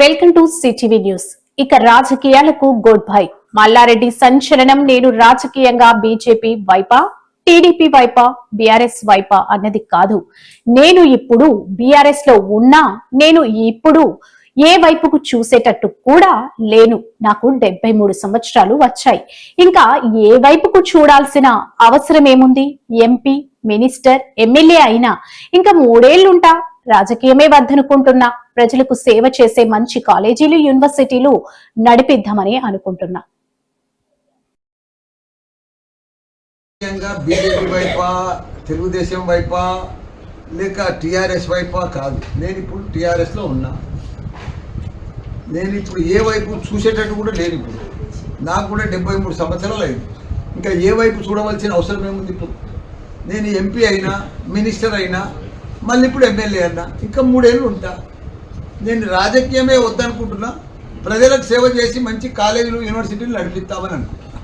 Welcome to CTV news. ఇక రాజకీయాలకు good bye. Mallareddy సంచలనం నేను రాజకీయంగా బీజేపీ వైపా? టీడీపీ వైపా? బీఆర్ఎస్ వైపా అన్నది కాదు. నేను ఇప్పుడు బీఆర్ఎస్లో ఉన్నా నేను ఇప్పుడు ఏ వైపుకు చూసేటట్టు కూడా లేను. నాకు డెబ్బై మూడు సంవత్సరాలు వచ్చాయి. ఇంకా ఏ వైపుకు చూడాల్సిన అవసరం ఏముంది? ఎంపీ మినిస్టర్ ఎమ్మెల్యే అయినా. ఇంకా మూడేళ్ళుంటా రాజకీయమే వద్దనుకుంటున్నా. ప్రజలకు సేవ చేసే మంచి కాలేజీలు యూనివర్సిటీలు నడిపిద్దామని అనుకుంటున్నా. ముఖ్యంగా బీజేపీ వైపా తెలుగుదేశం వైపా లేక టీఆర్ఎస్ వైపా కాదు. నేను ఇప్పుడు టీఆర్ఎస్లో ఉన్నా. నేను ఇప్పుడు ఏ వైపు చూసేటట్టు కూడా లేదు ఇప్పుడు. నాకు కూడా డెబ్బై మూడు సంవత్సరాలు అయింది. ఇంకా ఏ వైపు చూడవలసిన అవసరం ఏముంది ఇప్పుడు? నేను ఎంపీ అయినా మినిస్టర్ అయినా మళ్ళీ ఇప్పుడు ఎమ్మెల్యే అన్నా. ఇంకా మూడేళ్ళు ఉంటా. నేను రాజకీయమే వద్దనుకుంటున్నా. ప్రజలకు సేవ చేసి మంచి కాలేజీలు యూనివర్సిటీలు నడిపిస్తామని అనుకుంటున్నా.